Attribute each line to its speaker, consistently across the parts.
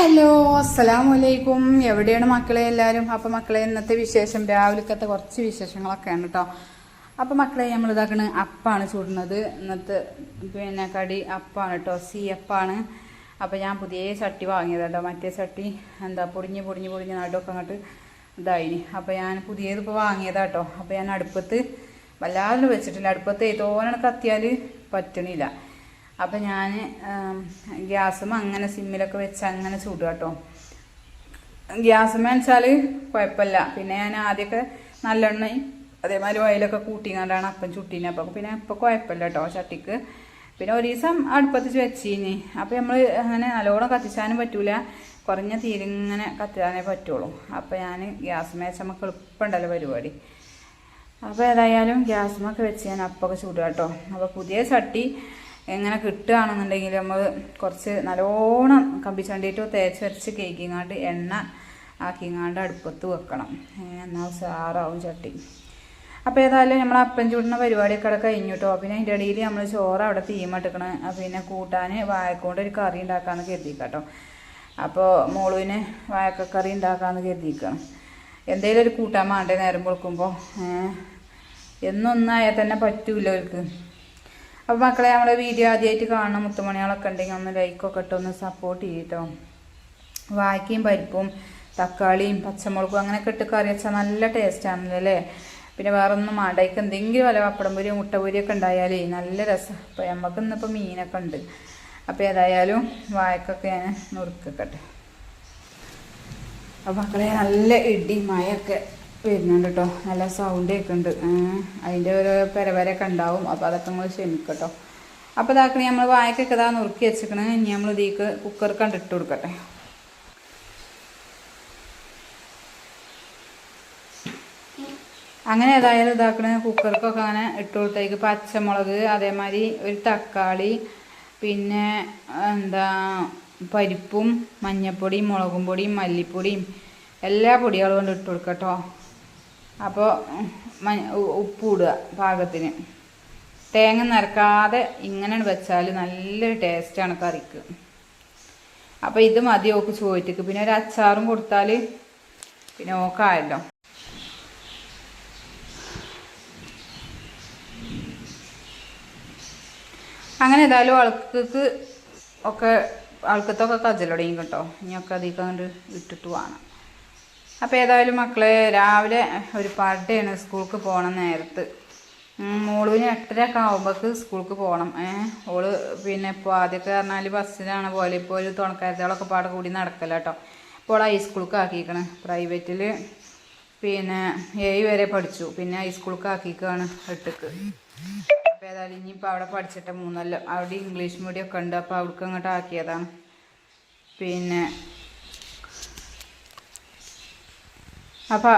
Speaker 1: Hello അസ്സലാമു വലൈക്കും എവിടെയാണ് മക്കളെ എല്ലാവരും? അപ്പോൾ മക്കളെ ഇന്നത്തെ വിശേഷം രാവിലത്തെ കുറച്ച് വിശേഷങ്ങളൊക്കെയാണ് കേട്ടോ അപ്പോൾ മക്കളെ നമ്മൾ ഇതാക്കണ് അപ്പാണ് ചൂടുന്നത്. ഇന്നത്തെ പിന്നെ കടി അപ്പാണ് കേട്ടോ സി അപ്പാണ് അപ്പോൾ ഞാൻ പുതിയ ചട്ടി വാങ്ങിയത് കേട്ടോ മറ്റേ ചട്ടി എന്താ പൊടിഞ്ഞ് പൊടിഞ്ഞ് പൊടിഞ്ഞ് നടുവൊക്കെ അങ്ങോട്ട് ഇതായി അപ്പോൾ ഞാൻ പുതിയത് ഇപ്പോൾ വാങ്ങിയതാ കേട്ടോ അപ്പോൾ ഞാൻ അടുപ്പത്ത് വല്ലാതെ വെച്ചിട്ടില്ല. അടുപ്പത്ത് ഏതോ കത്തിയാൽ പറ്റണില്ല. അപ്പം ഞാൻ ഗ്യാസും അങ്ങനെ സിമ്മിലൊക്കെ വെച്ച് അങ്ങനെ ചൂടുക കേട്ടോ. ഗ്യാസുമ്മ വെച്ചാൽ കുഴപ്പമില്ല. പിന്നെ ഞാൻ ആദ്യമൊക്കെ നല്ലെണ്ണയും അതേമാതിരി ഓയിലൊക്കെ കൂട്ടിങ്ങാണ്ടാണ് അപ്പം ചുട്ടീനെ. അപ്പം പിന്നെ ഇപ്പം കുഴപ്പമില്ല കേട്ടോ ചട്ടിക്ക്. പിന്നെ ഒരു ദിവസം അടുപ്പത്ത് വെച്ചിനി. അപ്പം നമ്മൾ അങ്ങനെ നല്ലോണം കത്തിച്ചാനും പറ്റൂല. കുറഞ്ഞ തീരിങ്ങനെ കത്തിച്ചാനേ പറ്റുള്ളൂ. അപ്പം ഞാൻ ഗ്യാസ് മേച്ച നമുക്ക് എളുപ്പമുണ്ടല്ലോ പരിപാടി. അപ്പോൾ ഏതായാലും ഗ്യാസുമൊക്കെ വെച്ച് ഞാൻ അപ്പൊക്കെ ചൂടുക കേട്ടോ. അപ്പോൾ പുതിയ ചട്ടി എങ്ങനെ കിട്ടുകയാണെന്നുണ്ടെങ്കിൽ നമ്മൾ കുറച്ച് നല്ലോണം കമ്പിച്ചണ്ടിയിട്ട് തേച്ച് വരച്ച് കേക്കിങ്ങാണ്ട് എണ്ണ ആക്കിങ്ങാണ്ട് അടുപ്പത്ത് വെക്കണം. എന്നാൽ സാറാവും ചട്ടി. അപ്പോൾ ഏതായാലും നമ്മൾ അപ്പം ചൂടുന്ന പരിപാടിയൊക്കെ അവിടെ കഴിഞ്ഞു കേട്ടോ. പിന്നെ അതിന്റെ ഇടയിൽ നമ്മൾ ചോറ് അവിടെ തീമട്ടിക്കണം പിന്നെ കൂട്ടാൻ വായക്കൊണ്ട് ഒരു കറി ഉണ്ടാക്കാമെന്ന് കരുതിക്കാട്ടോ അപ്പോൾ മോളുവിന് വായക്കക്കറി ഉണ്ടാക്കാമെന്ന് കരുതിക്കണം എന്തെങ്കിലും ഒരു കൂട്ടാൻ വേണ്ടേ നേരം കൊടുക്കുമ്പോൾ? എന്നൊന്നായാൽ തന്നെ പറ്റൂല അവർക്ക്. അപ്പോൾ മക്കളെ നമ്മുടെ വീഡിയോ ആദ്യമായിട്ട് കാണണം മുത്തുമണികളൊക്കെ ഉണ്ടെങ്കിൽ ഒന്ന് ലൈക്കൊക്കെ ഇട്ട് ഒന്ന് സപ്പോർട്ട് ചെയ്യട്ടോ. വായ്ക്കയും പരിപ്പും തക്കാളിയും പച്ചമുളകും അങ്ങനെയൊക്കെ ഇട്ട് കറി വെച്ചാൽ നല്ല ടേസ്റ്റ് ആണല്ലോ അല്ലേ? പിന്നെ വേറെ ഒന്നും മാടയ്ക്ക് എന്തെങ്കിലും വല്ല പപ്പടം പൊരിയോ മുട്ട പൊരിയൊക്കെ ഉണ്ടായാലേ നല്ല രസം. അപ്പോൾ നമുക്ക് ഇന്നിപ്പോൾ മീനൊക്കെ ഉണ്ട്. അപ്പോൾ ഏതായാലും വായക്കൊക്കെ ഞാൻ നുറുക്കട്ടെ അപ്പോൾ മക്കളെ നല്ല ഇടി മഴയൊക്കെ. വരുന്നുണ്ട് കേട്ടോ നല്ല സൗണ്ട് ഒക്കെ ഉണ്ട്. അതിന്റെ ഒരു പെരവരൊക്കെ ഉണ്ടാവും. അപ്പോൾ അതൊക്കെ നമ്മൾ ക്ഷമിക്കട്ടോ അപ്പോൾ ഇതാക്കണേ നമ്മൾ വായക്കൊക്കെ ഇതാ നുറുക്കി വെച്ചിക്കണേ ഇനി നമ്മൾ ഇതിക്ക് കുക്കർ കണ്ടിട്ട് കൊടുക്കട്ടെ. അങ്ങനെ ഏതായാലും ഇതാക്കണ. കുക്കർക്കൊക്കെ അങ്ങനെ ഇട്ട് കൊടുത്തേക്ക് പച്ചമുളക് അതേമാതിരി ഒരു തക്കാളി പിന്നെ എന്താ പരിപ്പും മഞ്ഞപ്പൊടിയും മുളകും പൊടിയും മല്ലിപ്പൊടിയും എല്ലാ പൊടികളും കൊണ്ട് ഇട്ട് കൊടുക്കട്ടോ അപ്പോൾ ഉപ്പ് ഇടുക പാകത്തിന്. തേങ്ങ നിരക്കാതെ ഇങ്ങനെ വെച്ചാൽ നല്ലൊരു ടേസ്റ്റാണ് കറിക്ക്. അപ്പോൾ ഇത് മതി ഓക്ക് ചോദിച്ചിട്ട് പിന്നെ ഒരു അച്ചാറും കൊടുത്താൽ പിന്നെ ഓക്കായല്ലോ. അങ്ങനെ ഏതായാലും ആൾക്കക്ക് ഒക്കെ ആൾക്കത്തൊക്കെ കജലൊടയും കേട്ടോ. ഇനിയൊക്കെ അധികം കണ്ട് ഇട്ടിട്ട് വേണം. അപ്പോൾ ഏതായാലും മക്കളെ രാവിലെ ഒരു പടയാണ് സ്കൂൾക്ക് പോകണം നേരത്ത്. മോൾ മോളുവിന് എട്ടരയൊക്കെ ആകുമ്പോൾക്ക് സ്കൂൾക്ക് പോകണം ഓൾ പിന്നെ ഇപ്പോൾ ആദ്യമൊക്കെ പറഞ്ഞാൽ ബസ്സിലാണ് പോലെ ഇപ്പോൾ ഒരു തുണക്കാരത്തോളൊക്കെ പാടെ കൂടി നടക്കല കേട്ടോ ഇപ്പോൾ ഹൈസ്കൂൾക്ക് ആക്കിയിരിക്കണം പ്രൈവറ്റിൽ പിന്നെ ഏഴ് വരെ പഠിച്ചു. പിന്നെ ഹൈസ്കൂൾക്ക് ആക്കിയിരിക്കുകയാണ് എട്ടുക്ക്. അപ്പോൾ ഏതായാലും ഇനിയിപ്പോൾ അവിടെ പഠിച്ചിട്ട് മൂന്നല്ല. അവിടെ ഇംഗ്ലീഷ് മീഡിയം ഒക്കെ ഉണ്ട്. അപ്പോൾ അവിടേക്ക് അങ്ങോട്ട് ആക്കിയതാണ്. പിന്നെ അപ്പം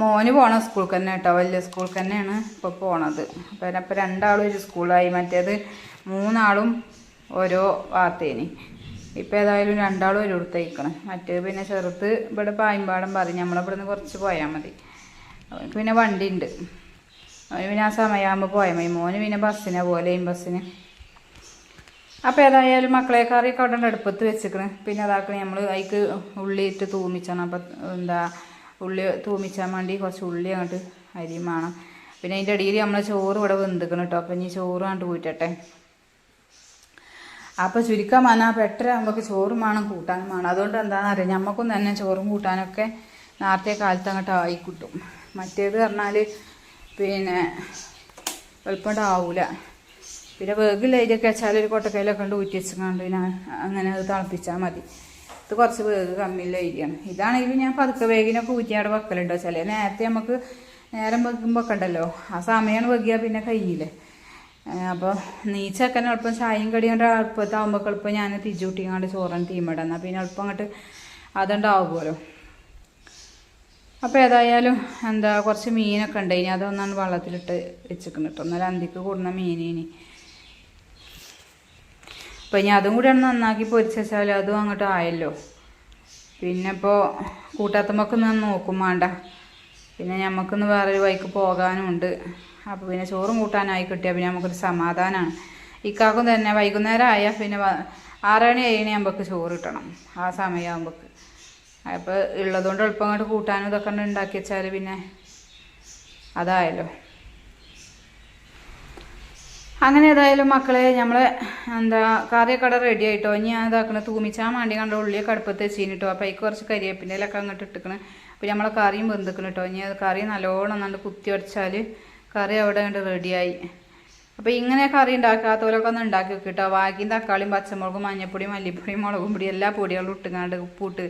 Speaker 1: മോന് പോണ സ്കൂൾക്ക് തന്നെ കേട്ടോ വലിയ സ്കൂൾക്ക് തന്നെയാണ് ഇപ്പോൾ പോണത്. അപ്പം അപ്പോൾ രണ്ടാളും ഒരു സ്കൂളായി. മറ്റേത് മൂന്നാളും ഓരോ വാർത്തേനി ഇപ്പം ഏതായാലും രണ്ടാളും ഒരു കൊടുത്തേക്കണം മറ്റേ പിന്നെ ചെറുത്ത് ഇവിടെ പായമ്പാടം പറയും. നമ്മളിവിടുന്ന് കുറച്ച് പോയാൽ മതി. പിന്നെ വണ്ടി ഉണ്ട് അവന് പിന്നെ ആ സമയമാകുമ്പോൾ പോയാൽ മതി. മോന് പിന്നെ ബസ്സിനെ പോലെയും ബസ്സിന്. അപ്പോൾ ഏതായാലും മക്കളെ കറിയൊക്കെ അവിടെ അടുപ്പത്ത് വെച്ചിക്കണ്. പിന്നെ അതാക്കണേ നമ്മൾ അതിക്ക് ഉള്ളിയിട്ട് തൂമിച്ചാണ്. അപ്പം എന്താ ഉള്ളി തൂമിച്ചാൻ വേണ്ടി കുറച്ച് ഉള്ളി അങ്ങോട്ട് അരിയും വേണം. പിന്നെ അതിന്റെ ഇടയിൽ നമ്മൾ ചോറ് ഇവിടെ വെന്തിക്കണം കേട്ടോ അപ്പം ഇനി ചോറ് അങ്ങോട്ട് കൂറ്റട്ടെ അപ്പോൾ ചുരുക്കം വന്നാൽ നമുക്ക് ചോറും വേണം കൂട്ടാനും വേണം. അതുകൊണ്ട് എന്താണെന്ന് അറിയാം? നമുക്കും തന്നെ ചോറും കൂട്ടാനൊക്കെ നേരത്തെ കാലത്ത് അങ്ങോട്ട് ആയി കിട്ടും. മറ്റേത് പറഞ്ഞാൽ പിന്നെ എളുപ്പമുണ്ടാവൂല പിന്നെ വേഗിലേക്കൊക്കെ വെച്ചാൽ ഒരു കൊട്ടക്കയിലൊക്കെ ഉണ്ട് ഊറ്റി വെച്ചുകൊണ്ട് പിന്നെ അങ്ങനെ അത് തിളപ്പിച്ചാൽ മതി. ഇത് കുറച്ച് വേഗ് കമ്മിയുള്ള ഏരിയാണ് ഇതാണെങ്കിൽ ഞാൻ പതുക്കെ വേഗിനൊക്കെ ഊറ്റി അവിടെ വെക്കലുണ്ടോ. ചില നേരത്തെ നമുക്ക് നേരം വെക്കും വെക്കണ്ടല്ലോ. ആ സമയമാണ് വെക്കുക പിന്നെ കഴിഞ്ഞില്ലേ? അപ്പോൾ നീച്ചൊക്കെ എളുപ്പം ചായയും കടി കൊണ്ട് എളുപ്പത്താകുമ്പോൾ എളുപ്പം ഞാൻ തിരിച്ചുകൂട്ടിങ്ങാണ്ട് ചോറും തീമിടാം എന്നാൽ പിന്നെ എളുപ്പം അങ്ങോട്ട് അതുണ്ടാവുമല്ലോ. അപ്പോൾ ഏതായാലും എന്താ കുറച്ച് മീനൊക്കെ ഉണ്ട്. ഇനി അതൊന്നാണ് വെള്ളത്തിലിട്ട് വെച്ചിക്കണം കേട്ടോ. എന്നാൽ അന്തിക്ക് കൂടുന്ന മീനിനി. അപ്പോൾ ഇനി അതും കൂടി ഒന്ന് നന്നാക്കി പൊരിച്ച് വെച്ചാൽ അതും അങ്ങോട്ട് ആയല്ലോ. പിന്നെ ഇപ്പോൾ കൂട്ടാത്തമ്മക്ക് നിന്ന് നോക്കും വേണ്ട പിന്നെ ഞമ്മക്കൊന്ന് വേറൊരു വഴിക്ക് പോകാനും ഉണ്ട് അപ്പോൾ പിന്നെ ചോറും കൂട്ടാനായി കിട്ടിയാൽ പിന്നെ നമുക്കൊരു സമാധാനമാണ് ഇക്കാക്കും തന്നെ വൈകുന്നേരം ആയാൽ പിന്നെ ആറണി ഏഴണി ആകുമ്പോൾക്ക് ചോറ് കിട്ടണം ആ സമയമാകുമ്പോൾക്ക് അപ്പോൾ ഉള്ളതുകൊണ്ട് എളുപ്പം അങ്ങോട്ട് കൂട്ടാനും ഇതൊക്കെ ഉണ്ട് ഉണ്ടാക്കി വെച്ചാൽ പിന്നെ അതായല്ലോ. അങ്ങനെ ഏതായാലും മക്കളെ നമ്മൾ എന്താ കറിയൊക്കെ അവിടെ റെഡി ആയിട്ടോ? ഇനി ഞാൻ ഇതാക്കണ തൂമിച്ചാൻ വേണ്ടി കണ്ട ഉള്ളിയൊക്കെ അടുപ്പത്ത് വെച്ചിട്ടോ അപ്പോൾ അതിക്ക് കുറച്ച് കരിയേപ്പിന്റെലൊക്കെ അങ്ങോട്ട് ഇട്ടിക്കണ. അപ്പോൾ നമ്മളെ കറിയും വെന്തിക്കണം കേട്ടോ ഇനി അത് കറി നല്ലോണം നല്ല കുത്തി അടിച്ചാൽ കറി അവിടെ കണ്ട് റെഡിയായി അപ്പോൾ ഇങ്ങനെ കറി ഉണ്ടാക്കാത്തവരൊക്കെ ഒന്ന് ഉണ്ടാക്കി വെക്കിട്ടോ ബാക്കിയും തക്കാളിയും പച്ചമുളകും മഞ്ഞപ്പൊടിയും മല്ലിപ്പൊടിയും മുളകും പൊടിയും എല്ലാ പൊടികളും ഇട്ടുങ്ങാണ്ട് ഉപ്പിട്ട്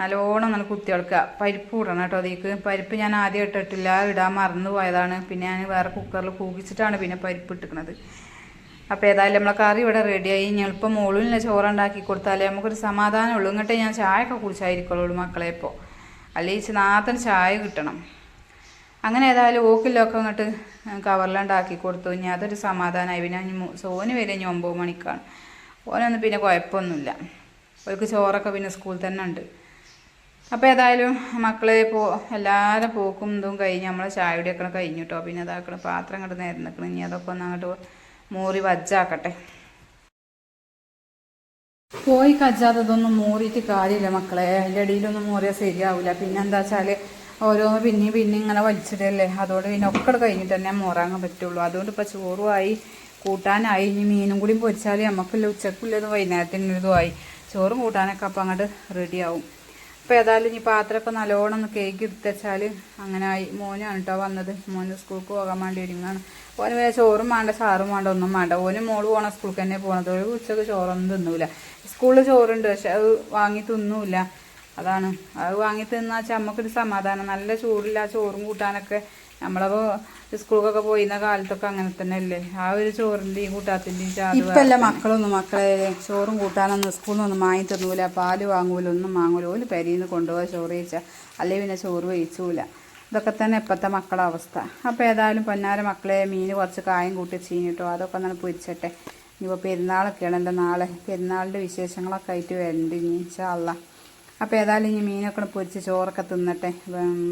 Speaker 1: നല്ലോണം നല്ല കുത്തി എടുക്കുക പരിപ്പ് ഇടണം കേട്ടോ അതിലേക്ക്. പരിപ്പ് ഞാൻ ആദ്യം ഇട്ടിട്ടില്ല. ഇടാൻ മറന്നു പോയതാണ്. പിന്നെ ഞാൻ വേറെ കുക്കറിൽ കൂകിച്ചിട്ടാണ് പിന്നെ പരിപ്പ് ഇട്ടിക്കണത് അപ്പോൾ ഏതായാലും നമ്മളെ കറി ഇവിടെ റെഡിയായി എളുപ്പം മോളില്ല ചോറുണ്ടാക്കി കൊടുത്താലേ നമുക്കൊരു സമാധാനമുള്ളൂ ഇങ്ങോട്ടേ ഞാൻ ചായ ഒക്കെ കുടിച്ചായിരിക്കുള്ളൂ മക്കളെ ഇപ്പോൾ അല്ലെങ്കിൽ നാത്തൻ ചായ കിട്ടണം. അങ്ങനെ ഏതായാലും ഓക്കിലൊക്കെ അങ്ങോട്ട് കവറിലുണ്ടാക്കി കൊടുത്തു. ഇനി അതൊരു സമാധാനമായി പിന്നെ സോന് വരെ ഇനി ഒമ്പത് മണിക്കാണ്. ഓനൊന്നും പിന്നെ കുഴപ്പമൊന്നുമില്ല. അവർക്ക് ചോറൊക്കെ പിന്നെ സ്കൂളിൽ തന്നെ ഉണ്ട്. അപ്പോൾ ഏതായാലും മക്കളെ പോ എല്ലാവരും പോക്കും ഇതും കഴിഞ്ഞ് നമ്മൾ ചായയുടെയൊക്കെ കഴിഞ്ഞു കേട്ടോ പിന്നെ അതാക്കണം പാത്രം അങ്ങോട്ട് നേരം നിൽക്കണം ഇനി അതൊക്കെ ഒന്ന് അങ്ങോട്ട് മൂറി വജ്ജാക്കട്ടെ. പോയി കജ്ജാത്തതൊന്നും മൂറിയിട്ട് കാര്യമില്ല മക്കളെ. അതിന്റെ ഇടയിലൊന്നും മൂറിയാൽ ശരിയാവില്ല പിന്നെ എന്താ വെച്ചാൽ ഓരോന്ന് പിന്നെയും പിന്നെ ഇങ്ങനെ വലിച്ചിടല്ലേ. അതുകൊണ്ട് പിന്നെ ഒക്കെ കഴിഞ്ഞിട്ട് തന്നെ മോറാൻ പറ്റുള്ളൂ. അതുകൊണ്ട് ഇപ്പോൾ ചോറുമായി കൂട്ടാനായി. ഇനി മീനും കൂടി പൊരിച്ചാൽ നമുക്കില്ല ഉച്ചക്കുള്ളതും വൈകുന്നേരത്തിനുള്ളതും ആയി. ചോറും കൂട്ടാനൊക്കെ അപ്പം അങ്ങോട്ട് റെഡിയാവും അപ്പോൾ ഏതായാലും ഇനി പാത്രമൊക്കെ നല്ലോണം ഒന്ന് കേക്ക് എടുത്തുവെച്ചാൽ അങ്ങനെ ആയി മോനാണ് കേട്ടോ വന്നത്. മോന് സ്കൂൾക്ക് പോകാൻ വേണ്ടി ഒരുങ്ങാണ്. ഓന് വേറെ ചോറും വേണ്ട ചാറും വേണ്ട ഒന്നും വേണ്ട. ഓന് മോൾ പോണ സ്കൂൾക്ക് തന്നെ പോകണത് ഒരു ഉച്ചയ്ക്ക് ചോറൊന്നും തിന്നൂല. സ്കൂളിൽ ചോറുണ്ട് പക്ഷെ അത് വാങ്ങി തിന്നൂല അതാണ്. അത് വാങ്ങി തിന്നാച്ചാൽ നമുക്കൊരു സമാധാനം. നല്ല ചൂടില്ല ചോറും കൂട്ടാനൊക്കെ നമ്മളപ്പോൾ സ്കൂളിലൊക്കെ പോയിരുന്ന കാലത്തൊക്കെ അങ്ങനെ തന്നെ അല്ലേ ആ ഒരു ചോറിന്റെയും കൂട്ടാത്തിന്റെയും ചാറ് ഇപ്പല്ല മക്കളൊന്നും മക്കളെ ചോറും കൂട്ടാനൊന്നും സ്കൂളിൽ നിന്നൊന്നും വാങ്ങി തന്നൂല. പാൽ വാങ്ങൂല ഒന്നും വാങ്ങൂല. ഒരു പെരിയിൽ നിന്ന് കൊണ്ടുപോകാൻ ചോറ് കഴിച്ചാൽ അല്ലെങ്കിൽ പിന്നെ ചോറ് കഴിച്ചൂല. ഇതൊക്കെ തന്നെ ഇപ്പോഴത്തെ മക്കളുടെ അവസ്ഥ. അപ്പോൾ ഏതായാലും പൊന്നാര മക്കളെ മീൻ കുറച്ച് കായം കൂട്ടി ചീനിട്ടോ അതൊക്കെ ഒന്ന് പൊരിച്ചട്ടെ. ഇനിയിപ്പോൾ പെരുന്നാളൊക്കെയാണല്ലോ നാളെ. പെരുന്നാളിന്റെ വിശേഷങ്ങളൊക്കെ ആയിട്ട് വരണ്ട് ഇനി ചാള അപ്പോൾ ഏതായാലും ഇനി മീനൊക്കെ പൊരിച്ച് ചോറൊക്കെ തിന്നട്ടെ.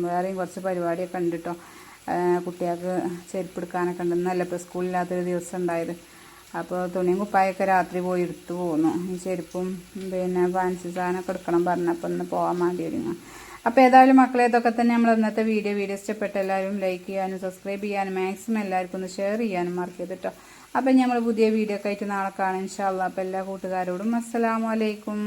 Speaker 1: വേറെയും കുറച്ച് പരിപാടിയൊക്കെ ഉണ്ട് കേട്ടോ കുട്ടികൾക്ക് ചെരുപ്പ് എടുക്കാനൊക്കെ ഉണ്ടെന്നല്ല ഇപ്പോൾ സ്കൂളില്ലാത്തൊരു ദിവസം ഉണ്ടായത്. അപ്പോൾ തുണിയും കുപ്പായൊക്കെ രാത്രി പോയി എടുത്തു പോന്നു. ഈ ചെരുപ്പും പിന്നെ ഫാൻസി സാധനമൊക്കെ എടുക്കണം പറഞ്ഞപ്പോൾ ഒന്ന് പോകാൻ വേണ്ടി ഒരുങ്ങാം. അപ്പോൾ ഏതായാലും മക്കളെ ഇതൊക്കെ തന്നെ നമ്മൾ ഇന്നത്തെ വീഡിയോ. വീഡിയോ ഇഷ്ടപ്പെട്ട എല്ലാവരും ലൈക്ക് ചെയ്യാനും സബ്സ്ക്രൈബ് ചെയ്യാനും മാക്സിമം എല്ലാവർക്കും ഒന്ന് ഷെയർ ചെയ്യാനും മറക്കരുത് കേട്ടോ അപ്പം നമ്മൾ പുതിയ വീഡിയോ ഒക്കെ ആയിട്ട് നാളെ കാണാം. ഇൻഷാല്ല അപ്പോൾ എല്ലാ കൂട്ടുകാരോടും അസ്സലാമു അലൈക്കും.